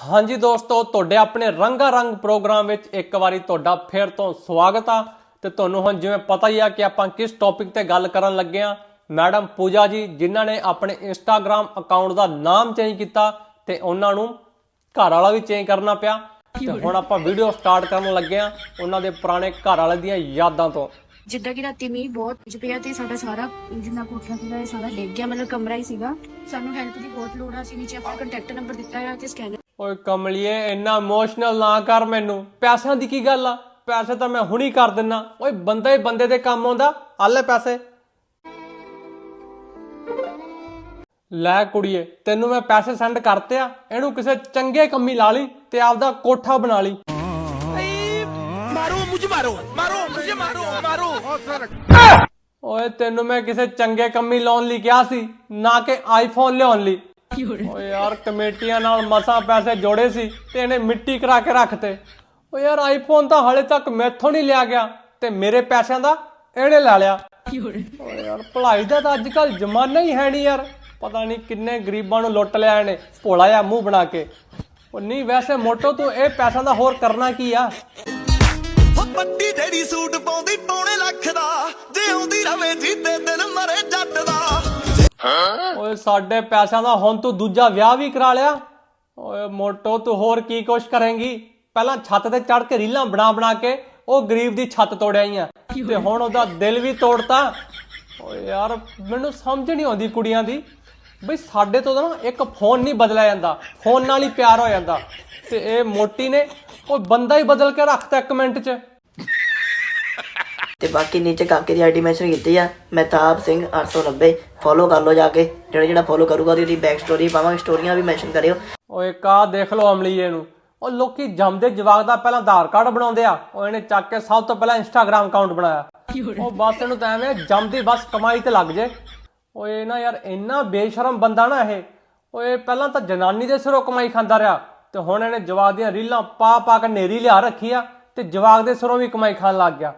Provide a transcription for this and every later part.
ਹਾਂਜੀ ਦੋਸਤੋ ਤੁਹਾਡੇ ਆਪਣੇ ਰੰਗਾ ਰੰਗ ਪ੍ਰੋਗਰਾਮ ਵਿੱਚ ਇੱਕ ਵਾਰੀ ਤੁਹਾਡਾ ਫੇਰ ਤੋਂ ਸਵਾਗਤ ਆ ਤੇ ਤੁਹਾਨੂੰ ਹੁਣ ਜਿਵੇਂ ਪਤਾ ਹੀ ਆ ਕਿ ਆਪਾਂ ਕਿਸ ਟੌਪਿਕ ਤੇ ਗੱਲ ਕਰਨ ਲੱਗੇ ਆ। ਮੈਡਮ ਪੂਜਾ ਜੀ ਜਿਨ੍ਹਾਂ ਨੇ ਆਪਣੇ ਇੰਸਟਾਗ੍ਰam ਅਕਾਊਂਟ ਦਾ ਨਾਮ ਚੇਂਜ ਕੀਤਾ ਤੇ ਉਹਨਾਂ ਨੂੰ ਘਰ ਵਾਲਾ ਵੀ ਚੇਂਜ ਕਰਨਾ ਪਿਆ। ਤੇ ਹੁਣ ਆਪਾਂ ਵੀਡੀਓ ਸਟਾਰਟ ਕਰਨ ਲੱਗੇ ਆ ਉਹਨਾਂ ਦੇ ਪੁਰਾਣੇ ਘਰ ਵਾਲੇ ਦੀਆਂ ਯਾਦਾਂ ਤੋਂ। ਜਿੱਦਾਂ ਕਿ ਰਾਤੀ ਮੀਂਹ ਬਹੁਤ ਚ ਪਿਆ ਤੇ ਸਾਡਾ ਸਾਰਾ ਜਿੰਨਾ ਕੋਠਾ ਸੀਗਾ ਇਹ ਸਾਰਾ ਡਿੱਗ ਗਿਆ ਮਤਲਬ ਕਮਰਾ ਹੀ ਸੀਗਾ। ਸਾਨੂੰ ਹੈਲਪ ਦੀ ਬਹੁਤ ਲੋੜ ਆ ਸੀ ਨੀਚੇ ਆਪਣਾ ਕੰਟੈਕਟ ਨੰਬਰ ਦਿੱਤਾ ਹੈ ਤੇ ਸਕੈਨਰ ਓਏ ਕਮਲੀਏ, ਇੰਨਾ ਇਮੋਸ਼ਨਲ ਨਾ ਕਰ ਮੈਨੂੰ। ਪੈਸਿਆਂ ਦੀ ਕੀ ਗੱਲ ਆ? ਪੈਸੇ ਤਾਂ ਮੈਂ ਹੁਣੀ ਕਰ ਦਿੰਨਾ। ਓਏ ਬੰਦਾ ਹੀ ਬੰਦੇ ਦੇ ਕੰਮ ਆਉਂਦਾ। ਆਲੇ ਪੈਸੇ। ਲੈ ਕੁੜੀਏ, ਤੈਨੂੰ ਮੈਂ ਪੈਸੇ ਸੈਂਡ ਕਰਤੇ ਆ। ਇਹਨੂੰ ਕਿਸੇ ਚੰਗੇ ਕੰਮੀ ਲਾ ਲਈ ਤੇ ਆਪਦਾ ਕੋਠਾ ਬਣਾ ਲਈ। ਓਏ ਤੈਨੂੰ ਮੈਂ ਕਿਸੇ ਚੰਗੇ ਕੰਮੀ ਲਾਉਣ ਲਈ ਕਿਹਾ ਸੀ, ਨਾ ਕਿ ਆਈਫੋਨ ਲਿਆਉਣ ਲਈ। ਓਏ ਯਾਰ ਕਮੇਟੀਆਂ ਨਾਲ ਮਸਾਂ ਪੈਸੇ ਜੋੜੇ ਸੀ ਤੇ ਇਹਨੇ ਮਿੱਟੀ ਕਰਾ ਕੇ ਰੱਖਤੇ। ਓਏ ਯਾਰ ਆਈਫੋਨ ਤਾਂ ਹਲੇ ਤੱਕ ਮੈਥੋਂ ਨਹੀਂ ਲਿਆ ਗਿਆ ਤੇ ਮੇਰੇ ਪੈਸਿਆਂ ਦਾ ਇਹਨੇ ਲੈ ਲਿਆ। ਓਏ ਯਾਰ ਭਲਾਈ ਦਾ ਤਾਂ ਅੱਜ ਕੱਲ ਜ਼ਮਾਨਾ ਹੀ ਹੈ ਨਹੀਂ ਯਾਰ। ਪਤਾ ਨਹੀਂ ਕਿੰਨੇ ਗਰੀਬਾਂ ਨੂੰ ਲੁੱਟ ਲਿਆ ਇਹਨੇ ਭੋਲਾ ਜਿਹਾ ਮੂੰਹ ਬਣਾ ਕੇ। ਉਹ ਨਹੀਂ ਵੈਸੇ ਮੋਟੋ ਤੂੰ ਇਹ ਪੈਸਿਆਂ ਦਾ ਹੋਰ ਕਰਨਾ ਕੀ ਆ? ਹੋ ਪੱਟੀ ਜਿਹੜੀ ਸੂਟ ਪਾਉਂਦੀ ਪੌਣੇ ਲੱਖ ਦਾ। ਜੇ ਆਉਂਦੀ ਰਵੇ ਜੀਤੇ ਦਿਨ ਮਰੇ ਜੱਟ ਦਾ। ਓਏ, ਸਾਡੇ ਪੈਸਿਆਂ ਦਾ ਹੁਣ ਤੂੰ ਦੂਜਾ ਵਿਆਹ ਵੀ ਕਰਾ ਲਿਆ। ਓਏ, ਮੋਟੋ, ਤੂੰ ਹੋਰ ਕੀ ਕੁਛ ਕਰੇਂਗੀ? ਪਹਿਲਾਂ ਛੱਤ ਤੇ ਚੜ ਕੇ ਰੀਲਾਂ ਬਣਾ ਬਣਾ ਕੇ ਉਹ ਗਰੀਬ ਦੀ ਛੱਤ ਤੋੜਿਆ ਹੀ ਆ ਤੇ ਹੁਣ ਉਹਦਾ ਦਿਲ ਵੀ ਤੋੜਤਾ। ਓਏ ਯਾਰ, ਮੈਨੂੰ ਸਮਝ ਨਹੀਂ ਆਉਂਦੀ ਕੁੜੀਆਂ ਦੀ। ਬਈ, ਸਾਡੇ ਤੋਂ ਤਾਂ ਨਾ ਇੱਕ ਫੋਨ ਨਹੀਂ ਬਦਲਿਆ ਜਾਂਦਾ। ਫੋਨ ਨਾਲ ਹੀ ਪਿਆਰ ਹੋ ਜਾਂਦਾ। ਤੇ ਇਹ ਮੋਟੀ ਨੇ, ਉਹ ਬੰਦਾ ਹੀ ਬਦਲ ਕੇ ਰੱਖਤਾ ਇੱਕ ਮਿੰਟ 'ਚ। ਤੇ ਬਾਕੀ ਨੀਚੇ ਕਾਕੇ ਦੀ ਆਈਡੀ ਮੈਂਸ਼ਨ ਕੀਤੀ ਆ, ਮਹਿਤਾਬ ਸਿੰਘ 890 ਫੋਲੋ ਕਰ ਲਓ ਜਾ ਕੇ, ਜਿਹੜਾ ਜਿਹੜਾ ਫੋਲੋ ਕਰੂਗਾ ਉਹਦੀ ਬੈਕ ਸਟੋਰੀ ਪਾਵਾਂਗੇ ਸਟੋਰੀਆਂ ਵੀ ਮੈਂਸ਼ਨ ਕਰਿਓ। ਓਏ, ਕਾ ਦੇਖ ਲਓ ਅਮਲੀਏ ਨੂੰ ਉਹ ਲੋਕੀ ਜੰਮਦੇ ਜਵਾਕ ਦਾ ਪਹਿਲਾਂ ਆਧਾਰ ਕਾਰਡ ਬਣਾਉਂਦੇ ਆ। ਉਹ ਇਹਨੇ ਚੱਕ ਕੇ ਸਭ ਤੋਂ ਪਹਿਲਾਂ ਇੰਸਟਾਗ੍ਰam ਅਕਾਊਂਟ ਬਣਾਇਆ। ਉਹ ਬਸ ਇਹਨੂੰ ਤਾਂ ਐਵੇਂ ਜੰਮਦੀ ਬਸ ਕਮਾਈ ਤੇ ਲੱਗ ਜੇ। ਓਏ, ਨਾ ਯਾਰ, ਇੰਨਾ ਬੇਸ਼ਰਮ ਬੰਦਾ ਨਾ ਇਹ। ਓਏ, ਪਹਿਲਾਂ ਤਾਂ ਜਨਾਨੀ ਦੇ ਸਿਰੋਂ ਕਮਾਈ ਖਾਂਦਾ ਰਿਹਾ। ਤੇ ਹੁਣ ਇਹਨੇ ਜਵਾਕ ਦੀਆਂ ਰੀਲਾਂ ਪਾ ਪਾ ਕੇ ਨੇਰੀ ਲਿਆ ਰੱਖੀ ਆ ਤੇ ਜਵਾਕ ਦੇ ਸਿਰੋਂ ਵੀ ਕਮਾਈ ਖਾਣ ਲੱਗ ਗਿਆ।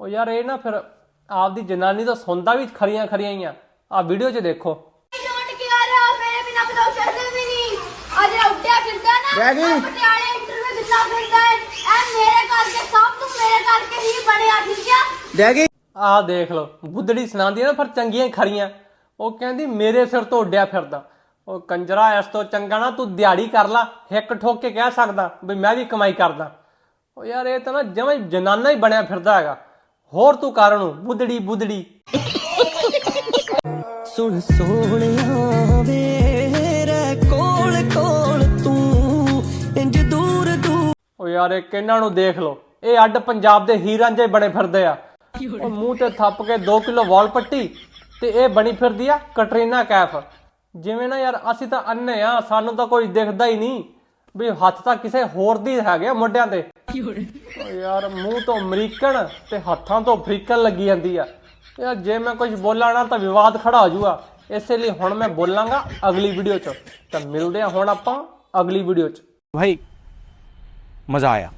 ਓ ਯਾਰ ਇਹ ਨਾ ਫਿਰ ਆਪਦੀ ਜਨਾਨੀ ਤੋਂ ਸੁਣਦਾ ਵੀ ਖਰੀਆਂ ਖਰੀਆਂ ਹੀ ਆ। ਆ ਵੀਡੀਓ 'ਚ ਦੇਖੋ। ਕੇ ਆ ਰਿਹਾ ਮੇਰੇ ਬਿਨਾ ਬਲੌਗ ਛੱਡਦੇ ਵੀ ਨਹੀਂ ਅੱਜ ਜਿਹੜਾ ਉੱਡਿਆ ਫਿਰਦਾ ਨਾ ਰਹਿ ਗਈ। ਆਹ ਪਟਿਆਲੇ ਇੰਟਰਵਿਊ ਦਿੱਤਾ ਫਿਰਦਾ ਹੈ। ਇਹ ਮੇਰੇ ਕਰਕੇ ਸਭ ਤੋਂ ਮੇਰੇ ਕਰਕੇ ਹੀ ਬਣਿਆ ਠੀਕ ਆ? ਰਹਿ ਗਈ। ਆਹ ਦੇਖ ਲਓ ਬੁੱਧੜੀ ਸੁਣਾਉਂਦੀ ਆ ਨਾ ਫਿਰ ਚੰਗੀਆਂ ਹੀ ਖਰੀਆਂ। ਉਹ ਕਹਿੰਦੀ ਮੇਰੇ ਸਿਰ ਤੋਂ ਉੱਡਿਆ ਫਿਰਦਾ। ਉਹ ਕੰਜਰਾ ਇਸ ਤੋਂ ਚੰਗਾ ਨਾ ਤੂੰ ਦਿਹਾੜੀ ਕਰ ਲਾ ਹਿੱਕ ਠੋਕ ਕੇ ਕਹਿ ਸਕਦਾ ਵੀ ਮੈਂ ਵੀ ਕਮਾਈ ਕਰਦਾ। ਉਹ ਯਾਰ ਇਹ ਤਾਂ ਨਾ ਜਮਾਂ ਹੀ ਜਨਾਨਾ ਹੀ ਬਣਿਆ ਫਿਰਦਾ ਹੈਗਾ। ਹੋਰ ਤੂੰ ਕਰ ਨੂੰ ਬੁੱਧੜੀ ਬੁੱਧੜੀ। ਸੁਣ ਸੋਹਣਿਆ ਵੇਰੇ ਕੋਲ ਕੋਲ ਤੂੰ ਇੰਜ ਦੂਰ ਦੂਰ। ਉਹ ਯਾਰ ਇਹ ਕਿਹਨਾਂ ਨੂੰ ਦੇਖ ਲਓ। ਇਹ ਅੱਡ ਪੰਜਾਬ ਦੇ ਹੀਰਾਂ ਜੇ ਬਣੇ ਫਿਰਦੇ ਆ। ਉਹ ਮੂੰਹ ਤੇ ਥੱਪ ਕੇ 2 ਕਿਲੋ ਵਾਲ ਪੱਟੀ ਤੇ ਇਹ ਬਣੀ ਫਿਰਦੀ ਆ ਕਟਰੀਨਾ ਕੈਫ। ਜਿਵੇਂ ਨਾ ਯਾਰ ਅਸੀਂ ਤਾਂ ਅੰਨੇ ਆ ਸਾਨੂੰ ਤਾਂ ਕੋਈ ਦਿਖਦਾ ਹੀ ਨਹੀਂ। ਵੀ ਹੱਥ ਤਾਂ ਕਿਸੇ ਹੋਰ ਦੀ ਹੈਗੇ ਆ ਮੋਢਿਆਂ ਤੇ ਓ ਯਾਰ ਮੂੰਹ ਤੋਂ ਅਮਰੀਕਨ ਤੇ ਹੱਥਾਂ ਤੋਂ ਅਫਰੀਕਨ ਲੱਗੀ ਜਾਂਦੀ ਆ। ਯਾਰ ਜੇ ਮੈਂ ਕੁਝ ਬੋਲਾਂ ਨਾ ਤਾਂ ਵਿਵਾਦ ਖੜਾ ਹੋ ਜਾਊਗਾ। ਇਸੇ ਲਈ ਹੁਣ ਮੈਂ ਬੋਲਾਂਗਾ ਅਗਲੀ ਵੀਡੀਓ 'ਚ। ਤਾਂ ਮਿਲਦੇ ਆ ਹੁਣ ਆਪਾਂ ਅਗਲੀ ਵੀਡੀਓ 'ਚ। ਭਾਈ ਮਜ਼ਾ ਆਇਆ।